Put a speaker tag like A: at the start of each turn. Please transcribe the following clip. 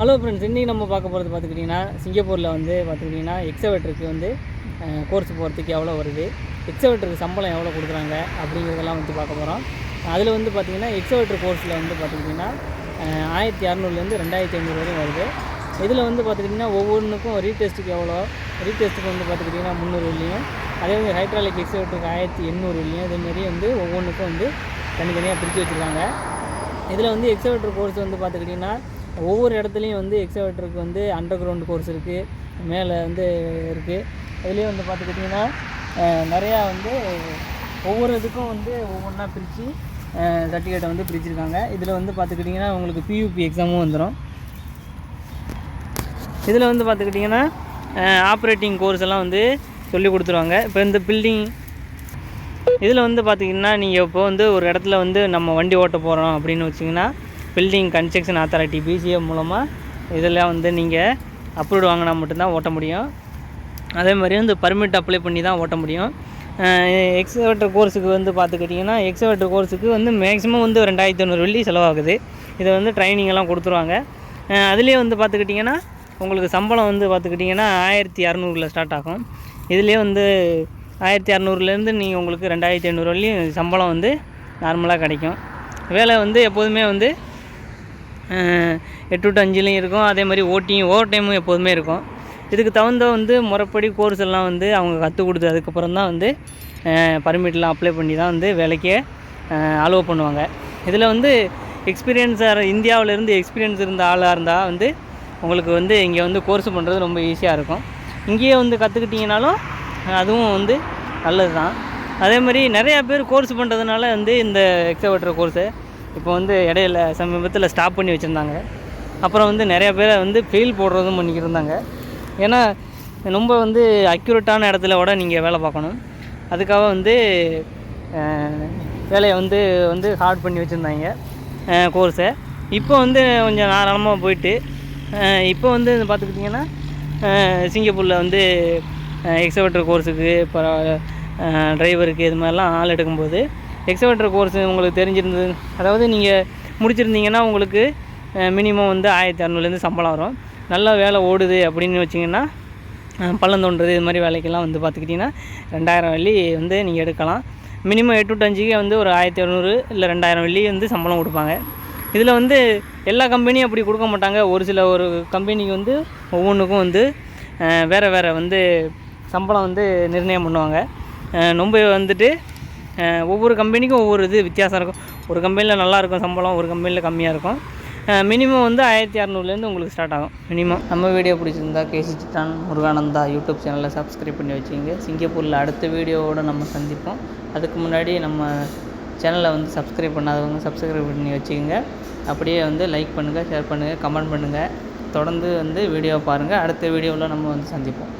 A: Hello friends இன்றைக்கி நம்ம பார்க்க போகிறது பார்த்துக்கிட்டிங்கன்னா சிங்கப்பூரில் வந்து பார்த்துக்கிட்டிங்கன்னா எக்ஸவேட்டருக்கு வந்து கோர்ஸ் போகிறதுக்கு எவ்வளோ வருது? எக்ஸவேட்டருக்கு சம்பளம் எவ்வளோ கொடுக்குறாங்க? அப்படிங்கிறதெல்லாம் வந்து பார்க்க போகிறோம் அதில் வந்து பார்த்திங்கன்னா எக்ஸவேட்டர் கோர்ஸில் வந்து பார்த்துக்கிட்டிங்கன்னா ஆயிரத்தி இரநூறுலேருந்து ரெண்டாயிரத்தி ஐநூறு வரையும் வருது. இதில் வந்து பார்த்துக்கிட்டிங்கன்னா ஒவ்வொன்றுக்கும் ரீடெஸ்ட்டுக்கு எவ்வளோ? ரீடெஸ்ட்டுக்கு வந்து பார்த்துக்கிட்டிங்கன்னா முந்நூறு இல்லையும் அதே மாதிரி ஹைட்ராலிக் எக்ஸவேட்டருக்கு ஆயிரத்தி எண்ணூறு இல்லையும் இதேமாரி வந்து ஒவ்வொன்றுக்கும் வந்து தனித்தனியாக பிரித்து வச்சுருக்காங்க. இதில் வந்து எக்ஸவேட்டர் கோர்ஸ் வந்து பார்த்துக்கிட்டிங்கன்னா ஒவ்வொரு இடத்துலையும் வந்து எக்ஸவேட்டருக்கு வந்து அண்டர் கிரவுண்ட் கோர்ஸ் இருக்குது மேலே வந்து இருக்குது அதுலேயே வந்து பார்த்துக்கிட்டிங்கன்னா நிறையா வந்து ஒவ்வொரு இதுக்கும் வந்து ஒவ்வொன்றா பிரித்து சர்டிஃபிகேட்டை வந்து பிரிச்சிருக்காங்க. இதில் வந்து பார்த்துக்கிட்டிங்கன்னா உங்களுக்கு பியூபி எக்ஸாமும் வந்துடும் இதில் வந்து பார்த்துக்கிட்டிங்கன்னா ஆப்ரேட்டிங் கோர்ஸ் எல்லாம் வந்து சொல்லி கொடுத்துருவாங்க. இப்போ இந்த பில்டிங் இதில் வந்து பார்த்திங்கன்னா நீங்கள் இப்போ வந்து ஒரு இடத்துல வந்து நம்ம வண்டி ஓட்ட போகிறோம் அப்படின்னு வச்சிங்கன்னா பில்டிங் கன்ஸ்ட்ரக்ஷன் அத்தாரிட்டி பிசிஎம் மூலமாக இதெல்லாம் வந்து நீங்கள் அப்ரூவ்டு வாங்கினா மட்டும்தான் ஓட்ட முடியும். அதே மாதிரி வந்து பர்மிட் அப்ளை பண்ணி தான் ஓட்ட முடியும். எக்ஸவேட்டர் கோர்ஸுக்கு வந்து பார்த்துக்கிட்டிங்கன்னா எக்ஸவேட்டர் கோர்ஸுக்கு வந்து மேக்ஸிமம் வந்து ரெண்டாயிரத்தி தொண்ணூறு வெள்ளி செலவாகுது. இதை வந்து ட்ரைனிங் எல்லாம் கொடுத்துருவாங்க. அதுலேயே வந்து பார்த்துக்கிட்டிங்கன்னா உங்களுக்கு சம்பளம் வந்து பார்த்துக்கிட்டிங்கன்னா ஆயிரத்தி இரநூறுல ஸ்டார்ட் ஆகும். இதுலேயே வந்து ஆயிரத்தி இரநூறுலேருந்து நீங்கள் உங்களுக்கு ரெண்டாயிரத்தி ஐநூறு வரையும் சம்பளம் வந்து நார்மலாக கிடைக்கும். வேலை வந்து எப்போதுமே வந்து எட்டு டு அஞ்சுலேயும் இருக்கும். அதே மாதிரி ஓட்டியும் ஓவர் டைமும் எப்போதுமே இருக்கும். இதுக்கு தகுந்த வந்து முறைப்படி கோர்ஸ் எல்லாம் வந்து அவங்க கற்றுக் கொடுத்து அதுக்கப்புறம் தான் வந்து பர்மிட்லாம் அப்ளை பண்ணி தான் வந்து வேலைக்கே அலோவ் பண்ணுவாங்க. இதில் வந்து எக்ஸ்பீரியன்ஸாக இந்தியாவிலேருந்து எக்ஸ்பீரியன்ஸ் இருந்த ஆளாக இருந்தால் வந்து உங்களுக்கு வந்து இங்கே வந்து கோர்ஸ் பண்ணுறது ரொம்ப ஈஸியாக இருக்கும். இங்கேயே வந்து கற்றுக்கிட்டிங்கனாலும் அதுவும் வந்து நல்லது தான் அதே மாதிரி நிறையா பேர் கோர்ஸ் பண்ணுறதுனால வந்து இந்த எக்ஸவேட்டர் கோர்ஸு இப்போ வந்து இடையில சமீபத்தில் ஸ்டாப் பண்ணி வச்சுருந்தாங்க. அப்புறம் வந்து நிறையா பேரை வந்து ஃபெயில் போடுறதும் பண்ணிக்கிட்டு இருந்தாங்க. ஏன்னா ரொம்ப வந்து அக்யூரேட்டான இடத்துல கூட நீங்கள் வேலை பார்க்கணும். அதுக்காக வந்து வேலையை வந்து வந்து ஹார்ட் பண்ணி வச்சுருந்தாங்க கோர்ஸை இப்போ வந்து கொஞ்சம் தாராளமாக போயிட்டு இப்போ வந்து பார்த்துக்கிட்டிங்கன்னா சிங்கப்பூரில் வந்து எக்ஸவேட்டர் கோர்ஸுக்கு இப்போ டிரைவருக்கு இது மாதிரிலாம் ஆள் எடுக்கும்போது எக்ஸவேட்டர் கோர்ஸ் உங்களுக்கு தெரிஞ்சிருந்தது. அதாவது நீங்கள் முடிச்சிருந்தீங்கன்னா உங்களுக்கு மினிமம் வந்து ஆயிரத்தி இரநூறுலேருந்து சம்பளம் வரும். நல்லா வேலை ஓடுது அப்படின்னு வச்சிங்கன்னா பள்ளம் தோன்றது இது மாதிரி வேலைக்கெல்லாம் வந்து பார்த்துக்கிட்டிங்கன்னா ரெண்டாயிரம் வெள்ளி வந்து நீங்கள் எடுக்கலாம். மினிமம் எட்டு டு அஞ்சுக்கு வந்து ஒரு ஆயிரத்தி இரநூறு இல்லை ரெண்டாயிரம் வெள்ளி வந்து சம்பளம் கொடுப்பாங்க. இதில் வந்து எல்லா கம்பெனியும் அப்படி கொடுக்க மாட்டாங்க. ஒரு சில ஒரு கம்பெனிக்கு வந்து ஒவ்வொன்றுக்கும் வந்து வேறு வேறு வந்து சம்பளம் வந்து நிர்ணயம் பண்ணுவாங்க. ரொம்ப வந்துட்டு ஒவ்வொரு கம்பெனிக்கும் ஒவ்வொரு இது வித்தியாசம் இருக்கும். ஒரு கம்பெனியில் நல்லா இருக்கும் சம்பளம் ஒரு கம்பெனியில் கம்மியாக இருக்கும். மினிமம் வந்து ஆயிரத்தி இரநூறுலேருந்து உங்களுக்கு ஸ்டார்ட் ஆகும். மினிமம் நம்ம வீடியோ பிடிச்சிருந்தா கேசி சித்தான் முருகானந்தா யூடியூப் சேனலை சப்ஸ்கிரைப் பண்ணி வச்சுங்க சிங்கப்பூரில் அடுத்த வீடியோவோடு நம்ம சந்திப்போம். அதுக்கு முன்னாடி நம்ம சேனலை வந்து சப்ஸ்கிரைப் பண்ணாதவங்க சப்ஸ்கிரைப் பண்ணி வச்சுக்கோங்க. அப்படியே வந்து லைக் பண்ணுங்கள் ஷேர் பண்ணுங்கள் கமெண்ட் பண்ணுங்கள் தொடர்ந்து வந்து வீடியோ பாருங்கள் அடுத்த வீடியோவில் நம்ம வந்து சந்திப்போம்.